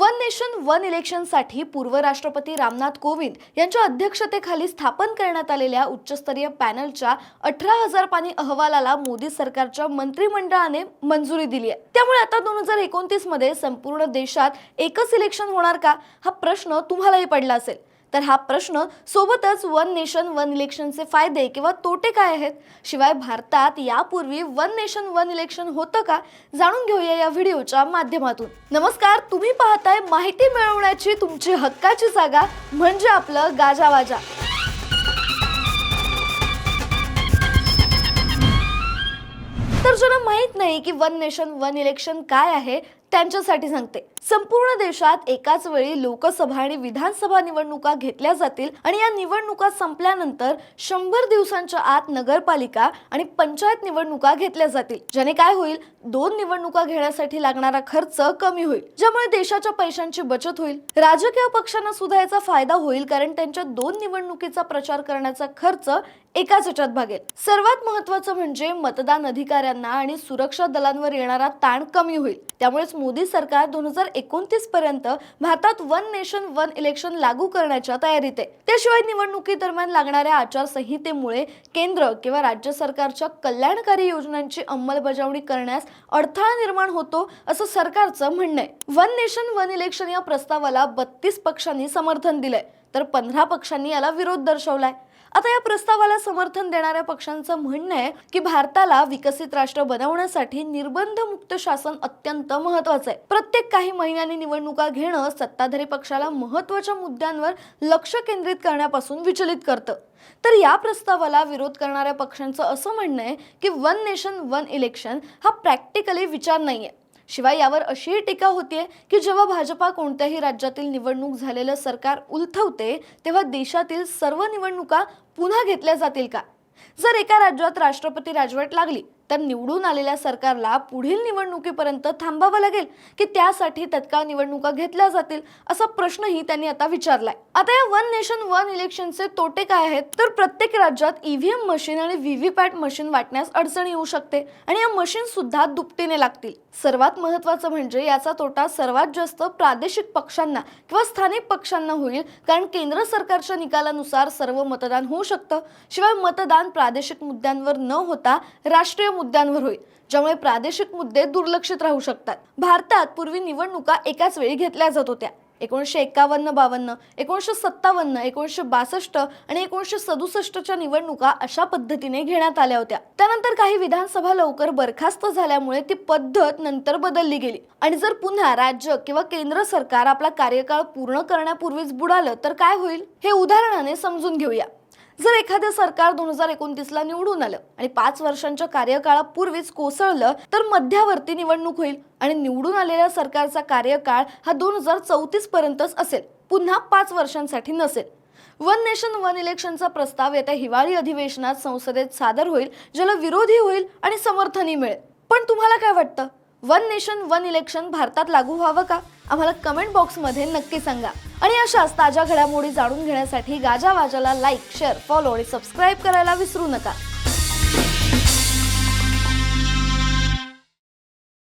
One nation one इलेक्शनसाठी पूर्व राष्ट्रपती रामनाथ कोविंद यांच्या अध्यक्षतेखाली स्थापन करण्यात आलेल्या उच्चस्तरीय पॅनलच्या अठरा हजार पानी अहवालाला मोदी सरकारच्या मंत्रिमंडळाने मंजुरी दिली आहे. त्यामुळे आता दोन हजार एकोणतीसमध्ये संपूर्ण देशात एकच इलेक्शन होणार का? हा प्रश्न तुम्हालाही पडला असेल. तर हा प्रश्न सोबतच वन नेशन वन इलेक्शनचे फायदे किंवा तोटे काय आहेत? शिवाय भारतात यापूर्वी वन नेशन वन इलेक्शन होतं का? जाणून घेऊया या व्हिडिओच्या माध्यमातून. नमस्कार तुम्ही पाहताय माहिती मिळवण्याची तुमची हक्काची जागा म्हणजे आपलं गाजावाजा. तर ज्यांना माहीत नाही की वन नेशन वन इलेक्शन काय आहे त्यांच्यासाठी सांगते. संपूर्ण देशात एकाच वेळी लोकसभा आणि विधानसभा निवडणुका घेतल्या जातील आणि या निवडणुका संपल्यानंतर शंभर दिवसांच्या आत नगरपालिका आणि पंचायत निवडणुका घेतल्या जातील ज्याने काय होईल? दोन निवडणुका घेण्यासाठी लागणारा खर्च कमी होईल ज्यामुळे देशाच्या पैशांची बचत होईल. राजकीय पक्षांना सुद्धा याचा फायदा होईल कारण त्यांच्या दोन निवडणुकीचा प्रचार करण्याचा खर्च एकाच ह्याच्यात भागेल. सर्वात महत्वाचं म्हणजे मतदान अधिकाऱ्यांना आणि सुरक्षा दलांवर येणारा ताण कमी होईल. त्यामुळेच मोदी सरकार दोन हजार एकोणतीस पर्यंत भारतात वन नेशन वन इलेक्शन लागू करण्याच्या तयारीत आहे. त्याशिवाय निवडणुकी दरम्यान लागणाऱ्या आचारसंहितेमुळे केंद्र किंवा राज्य सरकारच्या कल्याणकारी योजनांची अंमलबजावणी करण्यास अडथळा निर्माण होतो असं सरकारचं म्हणणं आहे. वन नेशन वन इलेक्शन या प्रस्तावाला बत्तीस पक्षांनी समर्थन दिलंय. तर पंधरा पक्षांनी याला विरोध दर्शवलाय. आता या प्रस्तावाला समर्थन देणाऱ्या पक्षांचं म्हणणं आहे की भारताला विकसित राष्ट्र बनवण्यासाठी निर्बंध मुक्त शासन अत्यंत महत्वाचं आहे. प्रत्येक काही महिन्यांनी निवडणुका घेणं सत्ताधारी पक्षाला महत्त्वाच्या मुद्द्यांवर लक्ष केंद्रित करण्यापासून विचलित करतं. तर या प्रस्तावाला विरोध करणाऱ्या पक्षांचं असं म्हणणं आहे की वन नेशन वन इलेक्शन हा प्रॅक्टिकली विचार नाहीये. शिवाय यावर अशीही टीका होतीये की जेव्हा भाजपा कोणत्याही राज्यातील निवडणूक झालेलं सरकार उलथवते तेव्हा देशातील सर्व निवडणुका पुन्हा घेतल्या जातील का? जर एका राज्यात राष्ट्रपती राजवट लागली तर निवडून आलेल्या सरकारला पुढील निवडणुकीपर्यंत थांबावं लागेल की त्यासाठी तत्काळ निवडणुका घेतल्या जातील असा प्रश्नही त्यांनी आता विचारलाय. आता या वन नेशन वन इलेक्शनचे तोटे काय आहेत? तर प्रत्येक राज्यात ईव्हीएम मशीन आणि व्हीव्हीपॅट मशीन वाटण्यास अडचण येऊ शकते आणि या मशीन सुद्धा दुपटीने लागतील. सर्वात महत्वाचं म्हणजे याचा तोटा सर्वात जास्त प्रादेशिक पक्षांना किंवा स्थानिक पक्षांना होईल कारण केंद्र सरकारच्या निकालानुसार सर्व मतदान होऊ शकतं. शिवाय मतदान प्रादेशिक मुद्द्यांवर न होता राष्ट्रीय मुद्द्यांवर होईल ज्यामुळे प्रादेशिक मुद्दे दुर्लक्षित राहू शकतात. भारतात पूर्वी निवडणुका एकाच वेळी घेतल्या जात होत्या. एकोणीसशे एकावन्न बावन्न एकोणीसशे सत्तावन्न एकोणीसशे बासष्ट आणि एकोणीसशे सदुसष्टच्या निवडणुका अशा पद्धतीने घेण्यात आल्या होत्या. त्यानंतर काही विधानसभा लवकर बरखास्त झाल्यामुळे ती पद्धत नंतर बदलली गेली. आणि जर पुन्हा राज्य किंवा केंद्र सरकार आपला कार्यकाळ पूर्ण करण्यापूर्वीच बुडालं तर काय होईल? हे उदाहरणाने समजून घेऊया. जर एखादं सरकार दोन हजार एकोणतीसला निवडून आलं आणि पाच वर्षांच्या कार्यकाळापूर्वीच कोसळलं तर मध्यावर्ती निवडणूक होईल. आणि निवडून आलेल्या सरकारचा कार्यकाळ हा दोन हजार चौतीस पर्यंतच असेल. पुन्हा पाच वर्षांसाठी नसेल. वन नेशन वन इलेक्शनचा प्रस्ताव येत्या हिवाळी अधिवेशनात संसदेत सादर होईल ज्याला विरोधी होईल आणि समर्थनही मिळेल. पण तुम्हाला काय वाटतं? वन नेशन वन इलेक्शन भारतात लागू व्हावं का? आम्हाला कमेंट बॉक्समध्ये नक्की सांगा. आणि अशाच ताज्या घडामोडी जाणून घेण्यासाठी गाजावाजाला लाईक शेअर फॉलो आणि सबस्क्राईब करायला विसरू नका.